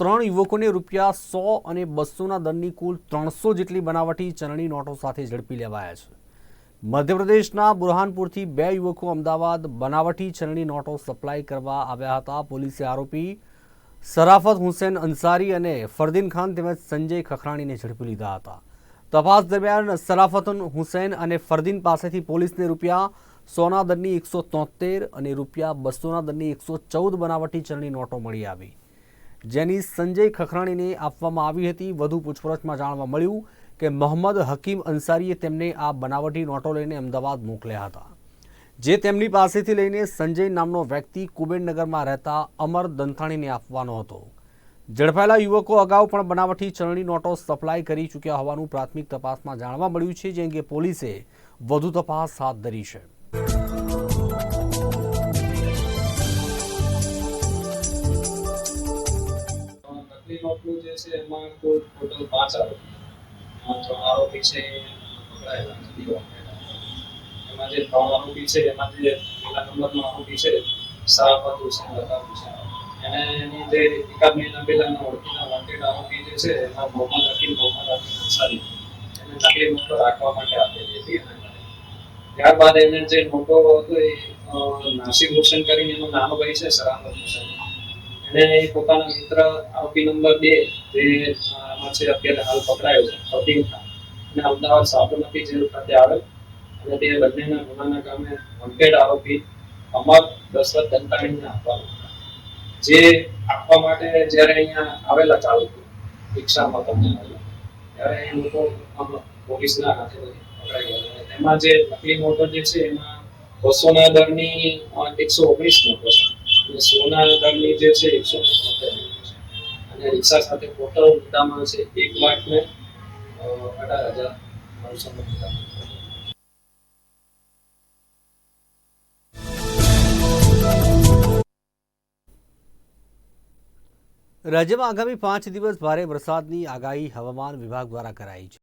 ત્રણ યુવકોને રૂપિયા સો અને બસોના દરની કુલ ત્રણસો જેટલી બનાવટી ચલણી નોટો સાથે ઝડપી લેવાયા છે. મધ્યપ્રદેશના બુરહાનપુરથી બે યુવકો અમદાવાદ બનાવટી ચલણી નોટો સપ્લાય કરવા આવ્યા હતા. પોલીસે આરોપી સરાફત હુસેન અંસારી અને ફરદીન ખાન તેમજ સંજય ખખરાણીને ઝડપી લીધા હતા. તપાસ દરમિયાન સરાફત હુસેન અને ફરદીન પાસેથી પોલીસને રૂપિયા સોના દરની એકસો તોતેર અને રૂપિયા બસોના દરની એકસો ચૌદ બનાવટી ચલણી નોટો મળી આવી. જેની સંજય ખખરાણીને આપવામાં આવી હતી. વધુ પૂછપરછમાં જાણવા મળ્યું કે મોહમ્મદ હકીમ અંસારીએ તેમને આ બનાવટી નોટો લઈને અમદાવાદ મોકલ્યા હતા. જે તેમની પાસેથી લઈને સંજય નામનો વ્યક્તિ કુબેરનગરમાં રહેતા અમર દંથાણીને આપવાનો હતો. ઝડપાયેલા યુવકો અગાઉ પણ બનાવટી ચલણી નોટો સપ્લાય કરી ચૂક્યા હોવાનું પ્રાથમિક તપાસમાં જાણવા મળ્યું છે, જે અંગે પોલીસે વધુ તપાસ હાથ ધરી છે. નોટનું જે છે એમાં કુલ ટોટલ પાંચ આરોપી. છે એમાં જે ત્રણ આરોપી છે, એમાં જે પહેલા નંબરનો આરોપી છે સરાફત હુસેન, લતા હુસેન. એને એની જે એકાદ મહિના પહેલાના ઓળખીના વોન્ટેડ આરોપી જે છે એમાં મોહમ્મદ હકીમ મોહમ્મદ હકીમ અંસારી એને તકલીફ નોટો રાખવા માટે આપેલી હતી ત્યારબાદ એને જે મોટો હતો એ નાસિર હુસેન કરીને એનો નાનો ભાઈ છે સરાફત હુસેન. એને એ પોતાના મિત્ર આરોપી નંબર બે જે છે, અત્યારે હાલ પકડાયો છે ફતીમ ખાન અને અમદાવાદ સાબરમતી જેલ ખાતે આવેલ. અને તે બંનેના ગુનાના કામે વંકેડ આરોપી અમર દશરથ દંતાણીને આપવાનું જે આપવા માટે જ્યારે અહીંયા આવેલા ચાલુ રિક્ષામાં તમને ત્યારે એ લોકો પોલીસના હાથે પકડાઈ ગયા એમાં જે નકલી મોટર જે છે, એમાં બસોના દરની એકસો ઓગણીસ મોટર છે સોના દરની જે છે એકસો તોતેર નોટો છે અને રિક્ષા સાથે ટોટલ મુદ્દામાં છે એક લાખ ને અ, અઢાર હજાર નવસો નો મુદ્દામાલ છે. રાજ્યમાં આગામી પાંચ દિવસ ભારે વરસાદની આગાહી હવામાન વિભાગ દ્વારા કરાઈ છે